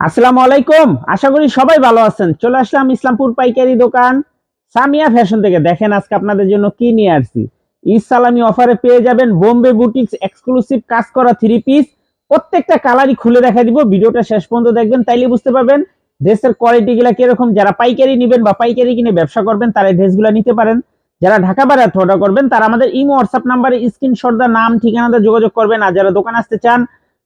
আসসালামু আলাইকুম। আশা করি সবাই ভালো আছেন। চলে আসলাম ইসলামপুর পাইকারি দোকান। সামিয়া ফ্যাশন থেকে দেখেন আজকে আপনাদের জন্য কি নিয়ে আসছি। ঈদ সালামি অফারে পেয়ে যাবেন বোম্বে বুটিক্স এক্সক্লুসিভ কাজ করা থ্রি পিস প্রত্যেকটা কালারই খুলে দেখা দিব। ভিডিওটা শেষ পর্যন্ত দেখবেন, তাইলে বুঝতে পারবেন ড্রেসের কোয়ালিটি গুলা কীরকম। যারা পাইকারি নেবেন বা পাইকারি কিনে ব্যবসা করবেন, তারা ড্রেসগুলো নিতে পারেন। যারা ঢাকা বাজার অর্ডার করবেন, তারা আমাদের ইমো, হোয়াটসঅ্যাপ নাম্বারে স্ক্রিনশট দা নাম ঠিকানাটা যোগাযোগ করবেন। আর যারা দোকান আসতে চান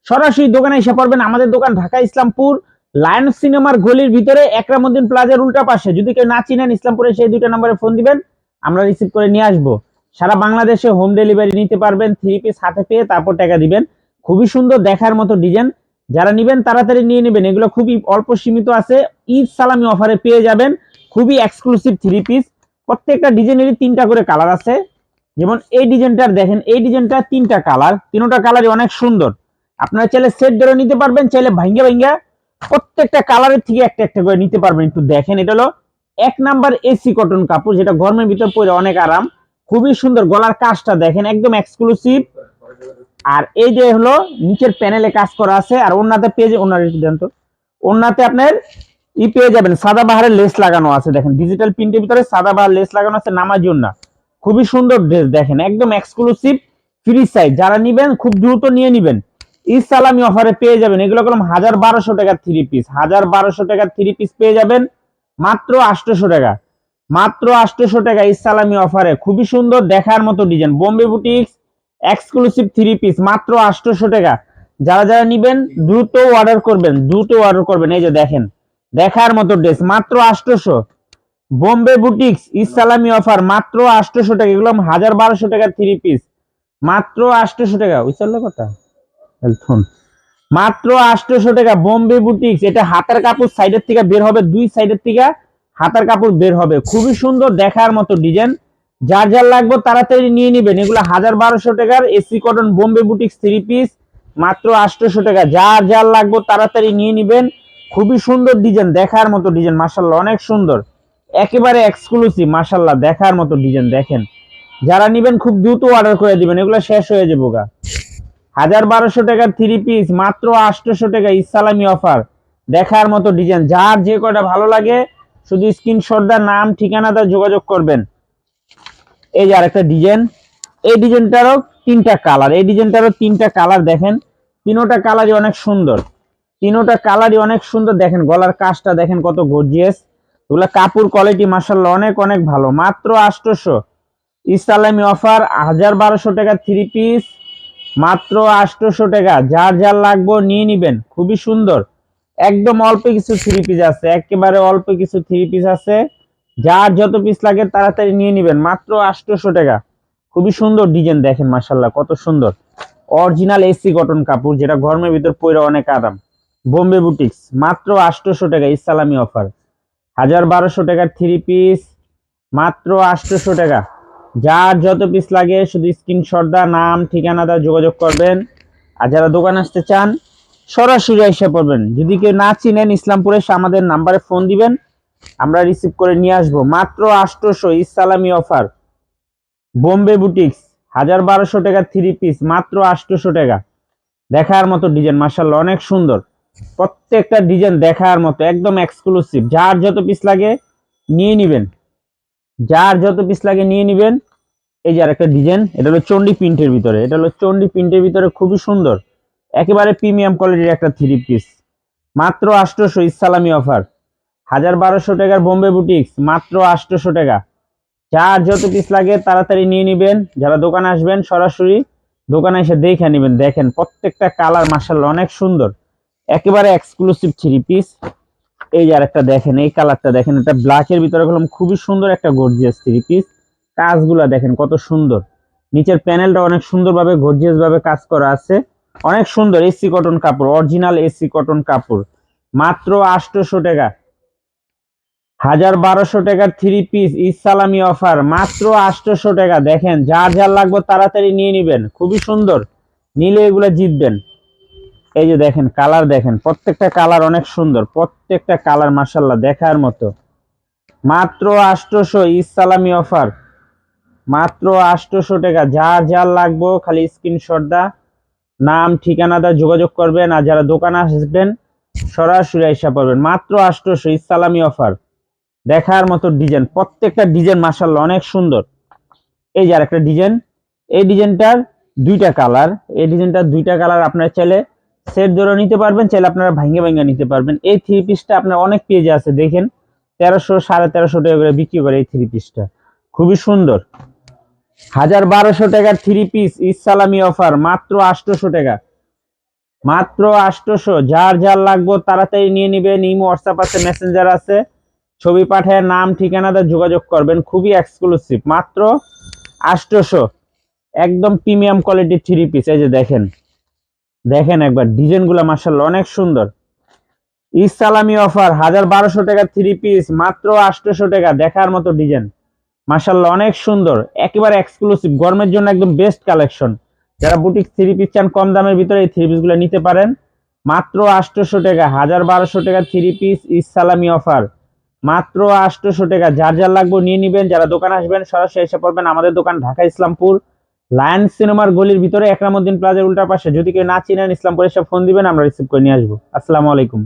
সরাসরি দোকানে এসে পড়বেন আমাদের দোকান ঢাকা ইসলামপুর লায়ন সিনেমার গলির ভিতরে একরামুদ্দিন প্লাজার উল্টা পাশে। যদি কেউ না চিনেন ইসলামপুরে, সেই দুইটা নম্বরে ফোন দিবেন, আমরা রিসিভ করে নিয়ে আসব। সারা বাংলাদেশে হোম ডেলিভারি নিতে পারবেন থ্রি পিস হাতে পেয়ে তারপর টাকা দিবেন। খুবই সুন্দর দেখার মতো ডিজাইন যারা নিবেন, তাড়াতাড়ি নিয়ে নেবেন। এগুলো খুবই অল্প সীমিত আছে। ঈদ সালামি অফারে পেয়ে যাবেন। খুবই এক্সক্লুসিভ থ্রি পিস প্রত্যেকটা ডিজাইনেরই তিনটা করে কালার আছে। যেমন এই ডিজাইনটার দেখেন, এই ডিজাইনটা তিনটা কালার তিনটা কালারই অনেক সুন্দর। আপনারা চাইলে সেট ধরে নিতে পারবেন, চাইলে ভাঙ্গা ভাঙ্গা প্রত্যেকটা কালারের থেকে একটা একটা করে নিতে পারবেন। একটু দেখেন, এটা হলো এক নাম্বার এসি কটন কাপড়, যেটা গরমের ভিতর পরে অনেক আরাম। খুবই সুন্দর গলার কাজটা দেখেন, একদম এক্সক্লুসিভ আর এই যে হলো নিচের প্যানেলে কাজ করা আছে, আর ওনাতে পেয়ে ওনার দেন ওনাতে আপনার ই পেয়ে যাবেন, সাদা বাহারের লেস লাগানো আছে, দেখেন। ডিজিটাল প্রিন্টের ভিতরে সাদা বাহার লেস লাগানো আছে নামার জন্য। খুবই সুন্দর ড্রেস দেখেন, একদম এক্সক্লুসিভ ফ্রি সাইজ যারা নিবেন, খুব দ্রুত নিয়ে নিবেন। ঈদ অফারে পেয়ে যাবেন। এগুলো কলম হাজার বারোশো টাকার থ্রি পিস হাজার বারোশো টাকার থ্রি পিস পেয়ে যাবেন। মাত্র আটশোশো টাকা। মাত্র আটশোশো টাকা ঈদ অফারে। খুবই সুন্দর দেখার মতো design Bombay boutiques exclusive three piece মাত্র আটশোশো টাকা। যারা যারা নিবেন, দ্রুত অর্ডার করবেন। দ্রুত অর্ডার করবেন। এই যে দেখেন, দেখার মতো ড্রেস মাত্র আটশোশো। বোম্বে বুটিক্স ঈদ সালামি অফার। মাত্র আটশোশো টাকা। এগুলো হাজার বারোশো টাকার থ্রি পিস মাত্র আটশোশো টাকা। ওই কথা? হেলথুন মাত্র আটশোশো টাকা, বোম্বে বুটিক্স। এটা হাতার কাপড় সাইডের থেকে বের হবে, দুই সাইডের থেকে হাতার কাপড় বের হবে। খুবই সুন্দর দেখার মতো ডিজাইন। যার যার লাগবে তাড়াতাড়ি নিয়ে নেবেন। এগুলো হাজার বারোশো টাকার AC cotton Bombay boutiques three piece মাত্র আটশোশো টাকা। যার যার লাগবে তাড়াতাড়ি নিয়ে নেবেন। খুবই সুন্দর ডিজাইন, দেখার মতো ডিজাইন মাসাল্লাহ অনেক সুন্দর। একেবারে এক্সক্লুসিভ মাসাল্লাহ দেখার মতো ডিজাইন, দেখেন। যারা নিবেন খুব দ্রুত অর্ডার করে দিবেন। এগুলো শেষ হয়ে যাব গা। হাজার বারোশো টাকার থ্রি পিস মাত্র আটশোশো টাকা ইসলামী অফার দেখার মতো ডিজাইন যার যে কটা ভালো লাগে, শুধু স্ক্রিনশট দা নাম, ঠিকানা দা যোগাযোগ করবেন। এই যে আরেকটা ডিজাইন এই ডিজাইনটারও তিনটা কালার এই ডিজাইনটারও তিনটা কালার দেখেন। তিনোটা কালারই অনেক সুন্দর। তিনোটা কালারই অনেক সুন্দর। দেখেন গলার কাজটা দেখেন কত গর্জিয়াস এগুলা কাপড় কোয়ালিটি মাসাল্লাহ অনেক অনেক ভালো। মাত্র আটশোশো। ইসলামী অফার হাজার বারোশো টাকা থ্রি পিস মাত্র আটশোশো টাকা। যার যার লাগবে নিয়ে নিবেন। খুবই সুন্দর। একদম অল্প কিছু থ্রি পিস আছে। একেবারে অল্প কিছু থ্রি পিস আছে। যার যত পিস লাগে তাড়াতাড়ি নিয়ে নিবেন। মাত্র আটশোশো টাকা। খুবই সুন্দর ডিজাইন দেখেন মাসাল্লাহ কত সুন্দর। অরিজিনাল এসি কটন কাপড়, যেটা গরমের ভিতর পরে অনেক আরাম। বোম্বে বুটিক্স মাত্র আটশোশো টাকা ইসলামী অফার হাজার বারোশো টাকার থ্রি পিস মাত্র আটশোশো টাকা। যার যত পিস লাগে, শুধু স্ক্রিনশট দা নাম, ঠিকানা দা যোগাযোগ করবেন। আর যারা দোকান আসতে চান, সরাসরি এসে পড়বেন। যদি কেউ না চিনেন ইসলামপুরে এসে আমাদের নাম্বারে ফোন দিবেন। আমরা রিসিভ করে নিয়ে আসব। মাত্র আটশোশো ইসলামী অফার বোম্বে বুটিক্স হাজার বারোশো টাকা থ্রি পিস মাত্র আটশোশো টাকা। দেখার মতো ডিজাইন মার্শাল্লাহ অনেক সুন্দর। প্রত্যেকটা ডিজাইন দেখার মতো, একদম এক্সক্লুসিভ যার যত পিস লাগে, নিয়ে নিবেন। যার যত পিস লাগে নিয়ে নিবেন। এই যে আরেকটা ডিজাইন এটা হলো চন্ডি প্রিন্টের ভিতরে। এটা হলো চন্ডি প্রিন্টের ভিতরে খুবই সুন্দর। একেবারে প্রিমিয়াম কোয়ালিটির একটা থ্রি পিস মাত্র আটশোশো ইসলামী অফার হাজার বারোশো টাকার বোম্বে বুটিক্স মাত্র আটশোশো টাকা। যার যত পিস লাগে তাড়াতাড়ি নিয়ে নিবেন। যারা দোকানে আসবেন সরাসরি দোকানে এসে দেখে নেবেন। দেখেন প্রত্যেকটা কালার মার্শাল অনেক সুন্দর। একেবারে এক্সক্লুসিভ থ্রি পিস এই যে আরেকটা দেখেন, এই কালারটা দেখেন, এটা ব্ল্যাকের ভিতরে হলাম খুবই সুন্দর একটা গর্জিয়াস থ্রি পিস কাজগুলা দেখেন কত সুন্দর। নিচের প্যানেলটা অনেক সুন্দরভাবে গর্জিয়াস ভাবে কাজ করা আছে। অনেক সুন্দর এসি কটন কাপড় অরিজিনাল এসি কটন কাপড়। মাত্র আটশোশো টাকা। হাজার বারোশো টাকার থ্রি পিস ইসালামি অফার মাত্র আটশোশো টাকা। দেখেন, যার যার লাগবে তাড়াতাড়ি নিয়ে নিবেন। খুবই সুন্দর। নিলে এগুলো জিতবেন। এই যে দেখেন, কালার দেখেন, প্রত্যেকটা কালার অনেক সুন্দর, প্রত্যেকটা কালার মাসাল্লাহ দেখার মতো। মাত্র আষ্টশো ইসালামি অফার, মাত্র আটশোশো টাকা, যার যার লাগবো খালি স্ক্রিনশট দা, নাম, ঠিকানা দা যোগাযোগ করবেন আর যারা দোকানে আসবেন, সরাসরি আইসা পাবেন মাত্র আষ্টশো ইসালামি অফার, দেখার মতো ডিজাইন, প্রত্যেকটা ডিজাইন মাসাল্লাহ অনেক সুন্দর। এই যে আর একটা ডিজাইন, এই ডিজাইনটার দুইটা কালার, এই ডিজাইনটার দুইটা কালার আপনার চাইলে সেট ধরে নিতে পারবেন, চাইলে আপনারা ভাঙ্গে ভাঙ্গে নিতে পারবেন। এই থ্রি পিসটা আপনার অনেক পেজে আছে, দেখেন। তেরোশো, সাড়ে তেরোশো টাকা করে বিক্রি করে এই থ্রি পিসটা খুবই সুন্দর। হাজার বারোশো টাকার থ্রি পিস ইসালামি অফার মাত্র আটশোশো টাকা। মাত্র আটশোশো। যার যার লাগবে তাড়াতাড়ি নিয়ে নিবেন। ইমো হোয়াটসঅ্যাপ আছে মেসেঞ্জার আছে। ছবি পাঠায়, নাম ঠিকানাতে যোগাযোগ করবেন। খুবই এক্সক্লুসিভ মাত্র আটশোশো। একদম প্রিমিয়াম কোয়ালিটির থ্রি পিস এই যে দেখেন। দেখেন একবার, ডিজাইনগুলো মার্শাল্লাহ অনেক সুন্দর। ইসালামি অফার, হাজার বারোশো টাকা থ্রি পিস মাত্র আটশোশো টাকা, দেখার মতো ডিজাইন। মার্শাল্লাহ অনেক সুন্দর, একেবারে এক্সক্লুসিভ গরমের জন্য একদম বেস্ট কালেকশন যারা বুটিক থ্রি পিস চান, কম দামের ভিতরে এই থ্রি পিসগুলো নিতে পারেন। মাত্র আটশোশো টাকা, হাজার বারোশো টাকা থ্রি পিস ইসালামি অফার। মাত্র আটশোশো টাকা, যার যার লাগবে নিয়ে নিবেন। যারা দোকান আসবেন, সরাসরি এসে পড়বেন আমাদের দোকান, ঢাকা ইসলামপুর। লায়ন সিনেমার গলির ভিতরে একরামুদ্দিন প্লাজার উল্টা পাশে। যদি কেউ না চিনেন ইসলামপুর সব ফোন দিবেন, আমরা রিসিভ করে নিয়ে আসব। আসসালামু আলাইকুম।